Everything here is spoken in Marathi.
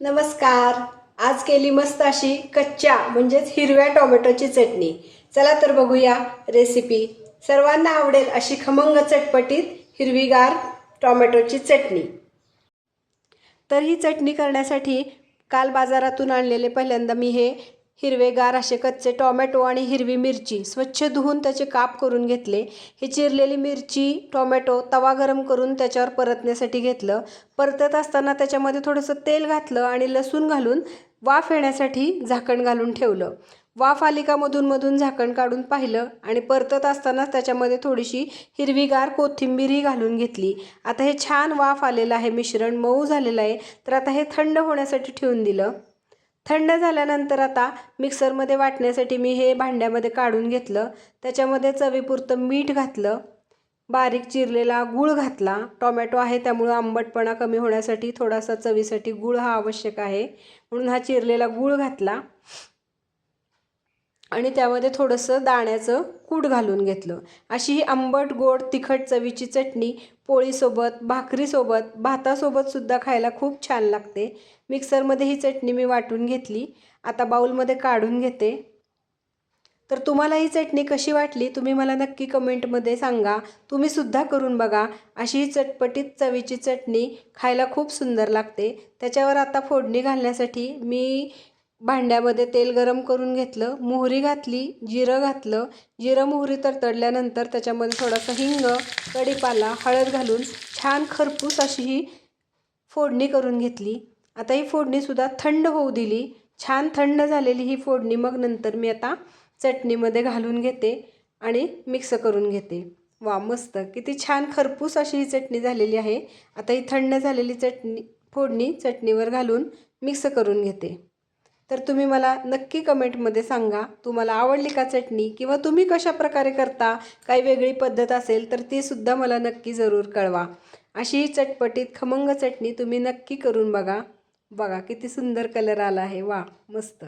नमस्कार. आज केली मस्त अशी कच्च्या म्हणजेच हिरव्या टोमॅटोची चटणी. चला तर बघूया रेसिपी सर्वांना आवडेल अशी खमंग चटपटीत हिरवीगार टोमॅटोची चटणी. तर ही चटणी करण्यासाठी काल बाजारातून आणलेले पहिल्यांदा मी हे हिरवेगार असे कच्चे टोमॅटो आणि हिरवी मिरची स्वच्छ धुवून त्याचे काप करून घेतले. हे चिरलेली मिरची टोमॅटो तवा गरम करून त्याच्यावर परतण्यासाठी घेतलं. परतत असताना त्याच्यामध्ये थोडंसं तेल घातलं आणि लसूण घालून वाफ येण्यासाठी झाकण घालून ठेवलं. वाफ आली का मधून झाकण काढून पाहिलं आणि परतत असतानाच त्याच्यामध्ये थोडीशी हिरवीगार कोथिंबीरही घालून घेतली. आता हे छान वाफ आलेलं आहे मिश्रण मऊ झालेलं आहे तर आता हे थंड होण्यासाठी ठेवून दिलं. थंड झाल्यानंतर आता मिक्सरमध्ये वाटण्यासाठी मी हे भांड्यामध्ये काढून घेतलं. त्याच्यामध्ये चवीपुरतं मीठ घातलं. बारीक चिरलेला गूळ घातला. टोमॅटो आहे त्यामुळं आंबटपणा कमी होण्यासाठी थोडासा चवीसाठी गूळ हा आवश्यक आहे. म्हणून हा चिरलेला गूळ घातला. आणि त्यामध्ये थोडंसं दाण्याचं कूट घालून घेतलं. अशी ही आंबट गोड तिखट चवीची चटणी पोळीसोबत भाकरीसोबत भातासोबतसुद्धा खायला खूप छान लागते. मिक्सरमध्ये ही चटणी मी वाटून घेतली. आता बाऊलमध्ये काढून घेते. तर तुम्हाला ही चटणी कशी वाटली तुम्ही मला नक्की कमेंटमध्ये सांगा. तुम्हीसुद्धा करून बघा. अशी ही चटपटीत चवीची चटणी खायला खूप सुंदर लागते. त्याच्यावर आता फोडणी घालण्यासाठी मी भांड्यामध्ये तेल गरम करून घेतलं मोहरी घातली जिरं घातलं. जिरं मोहरी तडतडल्यानंतर त्याच्यामध्ये थोडासा हिंग कढीपाला हळद घालून छान खरपूस अशी ही फोडणी करून घेतली. आता ही फोडणीसुद्धा थंड होऊ दिली. छान थंड झालेली ही फोडणी मग नंतर मी आता चटणीमध्ये घालून घेते आणि मिक्स करून घेते. वा मस्त! किती छान खरपूस अशी ही चटणी झालेली आहे. आता ही थंड झालेली चटणी फोडणी चटणीवर घालून मिक्स करून घेते. तर तुम्ही मला नक्की कमेंटमध्ये सांगा तुम्हाला आवडली का चटणी किंवा तुम्ही कशा प्रकारे करता काही वेगळी पद्धत असेल तर ती सुद्धा मला नक्की जरूर कळवा. अशी ही चटपटीत खमंग चटणी तुम्ही नक्की करून बघा. बघा किती सुंदर कलर आला आहे. वा मस्त.